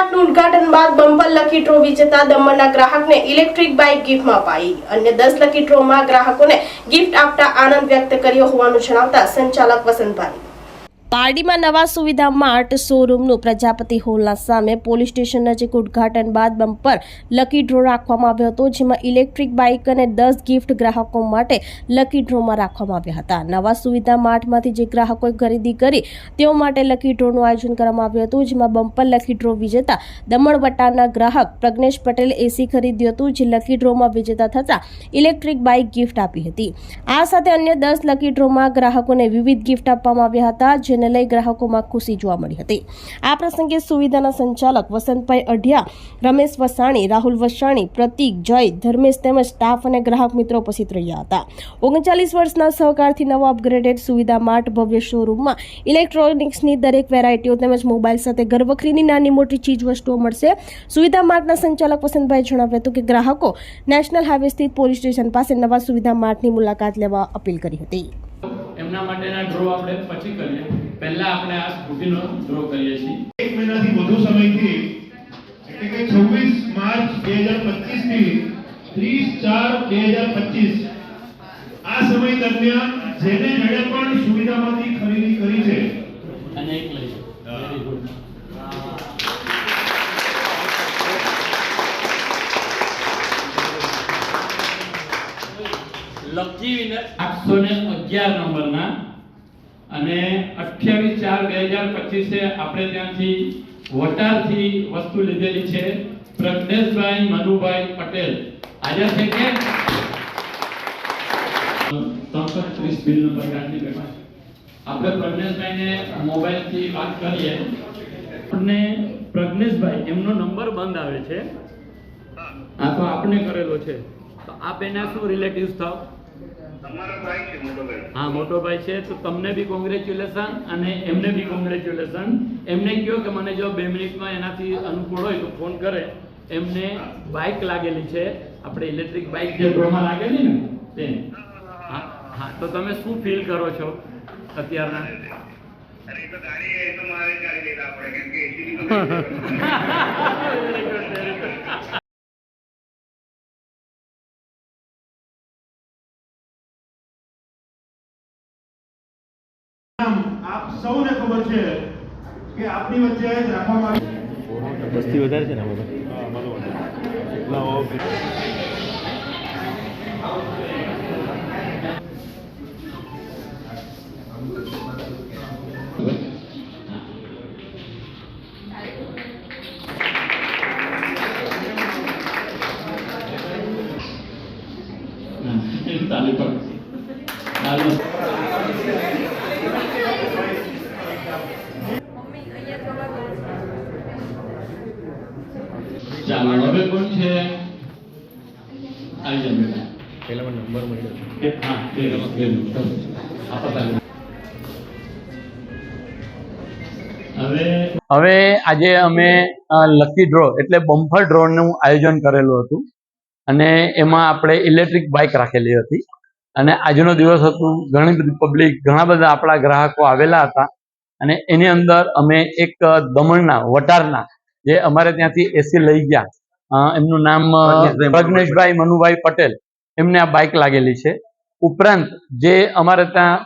માર્ટનું ઉદ્ઘાટન બાદ bumper lucky draw વિજેતા દમણના ગ્રાહકને ઇલેક્ટ્રિક બાઇક ગિફ્ટમાં અપાઈ. અન્ય દસ લકી ડ્રોમાં ગ્રાહકોને ગિફ્ટ આપતા આનંદ વ્યક્ત કર્યો હોવાનું જણાવતા સંચાલક વસંતભાઈ. પારડીમાં નવા સુવિધા માર્ટ શોરૂમનું પ્રજાપતિ હોલના સામે પોલીસ સ્ટેશન નજીક ઉદ્ઘાટન બાદ બમ્પર લકી ડ્રો રાખવામાં આવ્યો હતો, જેમાં ઇલેક્ટ્રિક બાઇક અને દસ ગિફ્ટ ગ્રાહકો માટે લકી ડ્રોમાં રાખવામાં આવ્યા હતા. નવા સુવિધા માર્ટમાંથી જે ગ્રાહકોએ ખરીદી કરી, તેઓ માટે લકી ડ્રોનું આયોજન કરવામાં આવ્યું હતું, જેમાં બમ્પર લકી ડ્રો વિજેતા દમણ ગ્રાહક પ્રજ્ઞેશ પટેલે એસી ખરીદ્યું હતું, જે લકી ડ્રોમાં વિજેતા થતાં ઇલેક્ટ્રિક બાઇક ગિફ્ટ આપી હતી. આ સાથે અન્ય દસ લકી ડ્રોમાં ગ્રાહકોને વિવિધ ગિફ્ટ આપવામાં આવ્યા હતા જેને લઈ ગ્રાહકોમાં ખુશી જોવા મળી હતી. આ પ્રસંગે સુવિધાના સંચાલક વસંતભાઈ અઢિયા, રમેશ વસાણી, રાહુલ વસાણી, પ્રતિક, જય, ધર્મેશ તેમજ સ્ટાફ અને ગ્રાહક મિત્રો ઉપસ્થિત રહ્યા હતા. ઓગણચાલીસ વર્ષના સહકારથી નવા અપગ્રેડેડ સુવિધા માર્ટ ભવ્ય શોરૂમમાં ઇલેક્ટ્રોનિક્સની દરેક વેરાયટીઓ તેમજ મોબાઈલ સાથે ઘરવખરીની નાની મોટી ચીજ વસ્તુઓ મળશે. સુવિધા માર્ટના સંચાલક વસંતભાઈ જણાવ્યું હતું કે ગ્રાહકો નેશનલ હાઈવે સ્થિત પોલીસ સ્ટેશન પાસે નવા સુવિધા માર્ટની મુલાકાત લેવા અપીલ કરી હતી. એમના માટેના ડ્રો આપણે પછી કરીએ. પહેલા આપણે આ સ્કૂટીનો ડ્રો કરીએ છીએ. એક મહિનાથી વધુ સમયથી એટલે કે છવ્વીસ માર્ચ બે હજાર પચીસથી ત્રીસ ચાર બે હજાર પચીસ. આ સમય દરમિયાન જેને જેણે પણ સુવિધામાંથી ખરીદી કરી છે. અને એક લઈ વેરી ગુડ લકી આઠસો ને અગિયાર નંબરના. અને અઠ્યાવીસ ચાર બે હજાર પચીસે આપણે ત્યાંથી વટારથી વસ્તુ લીધેલી છે. પ્રજ્ઞેશભાઈ મનુભાઈ પટેલ. હાજર છે કે ત્રીસ બિલ નંબર પેપર આપણે પ્રજ્ઞેશભાઈને મોબાઈલથી વાત કરીએ. અને પ્રજ્ઞેશભાઈ, એમનો નંબર બંધ આવે છે. આ તો આપણે કરેલો છે. તો આપ એના શું રિલેટિવ્સ થાવ? હા મોટો ભાઈ છે તો તમને બી કોંગ્રેચ્યુલેશન અને એમને બી કોંગ્રેચ્યુલેશન એમને કહો કે મને જો બે મિનિટમાં એનાથી અનુકૂળ હોય તો ફોન કરે. એમને બાઇક લાગેલી છે. આપણે ઇલેક્ટ્રિક બાઇક જે ડ્રોમાં લાગેલી ને તે હા હા તો તમે શું ફીલ કરો છો અત્યારના? અરે તો ગાડી એ તો મારે ચાલી લેતા પડે કેમ કે એસી આપ સૌને ખબર છે કે આપની વચ્ચે જ રાખવામાં આવી વસ્તી વધારે છે ને આમાં તાલી પર ચાલો હવે કોણ છે? આવી જાવ બેટા. પહેલામાં નંબર મળ્યો હા બે બે રમત હવે હવે આજે અમે લકી ડ્રો એટલે બમ્ફર ડ્રોનું આયોજન કરેલું હતું. અને એમાં આપણે ઇલેક્ટ્રિક બાઇક રાખેલી હતી. અને આજનો દિવસ હતું ઘણી બધી પબ્લિક ઘણા બધા આપણા ગ્રાહકો આવેલા હતા. અને એની અંદર અમે એક દમણના વટારના જે અમારે ત્યાંથી એસી લઈ ગયા. એમનું નામ પ્રજ્ઞેશભાઈ મનુભાઈ પટેલ. એમને આ બાઇક લાગેલી છે. ઉપરાંત જે અમારે ત્યાં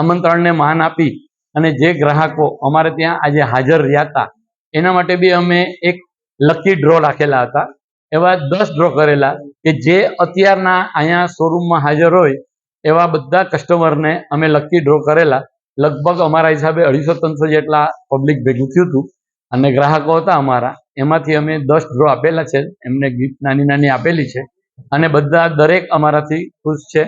આમંત્રણને માન આપી અને જે ગ્રાહકો અમારે ત્યાં આજે હાજર રહ્યા હતા એના માટે બી અમે એક લકી ડ્રો રાખેલા હતા. એવા દસ ડ્રો કરેલા કે જે અત્યારના અહીંયા શોરૂમમાં હાજર હોય એવા બધા કસ્ટમરને અમે લકી ડ્રો કરેલા. લગભગ અમારા હિસાબે અઢીસો ત્રણસો જેટલા પબ્લિક ભેગું થયું હતું. અને ગ્રાહકો હતા અમારા. એમાંથી અમે દસ ડ્રો આપેલા છે. એમને ગિફ્ટ નાની નાની આપેલી છે. અને બધા દરેક અમારાથી ખુશ છે.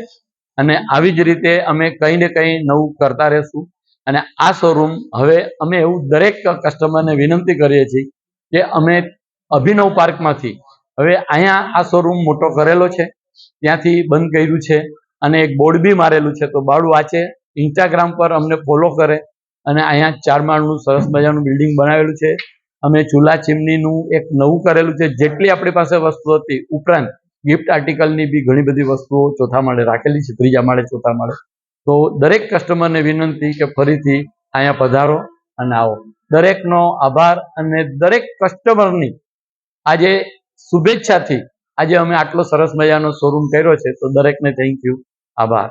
અને આવી જ રીતે અમે કંઈ ને કંઈ નવું કરતા રહેશું. અને આ શોરૂમ હવે અમે એવું દરેક કસ્ટમરને વિનંતી કરીએ છીએ કે અમે અભિનવ પાર્કમાંથી હવે અહીંયા આ શોરૂમ મોટો કરેલો છે. ત્યાંથી બંધ કર્યું છે. અને એક બોર્ડ બી મારેલું છે. તો બાળું વાંચે ઇન્સ્ટાગ્રામ પર અમને ફોલો કરે. અને અહીંયા ચાર માળનું સરસ મજાનું બિલ્ડિંગ બનાવેલું છે. અમે ચૂલા ચીમનીનું એક નવું કરેલું છે. જેટલી આપણી પાસે વસ્તુ હતી, ઉપરાંત ગિફ્ટ આર્ટિકલની બી ઘણી બધી વસ્તુઓ ચોથા માળે રાખેલી છે, ત્રીજા માળે, ચોથા માળે. તો દરેક કસ્ટમરને વિનંતી કે ફરીથી અહીંયા પધારો અને આવો. દરેકનો આભાર અને દરેક કસ્ટમરની આજે શુભેચ્છાથી આજે અમે આટલો સરસ મજાનો શોરૂમ કર્યો છે. તો દરેકને થેન્ક યુ આભાર.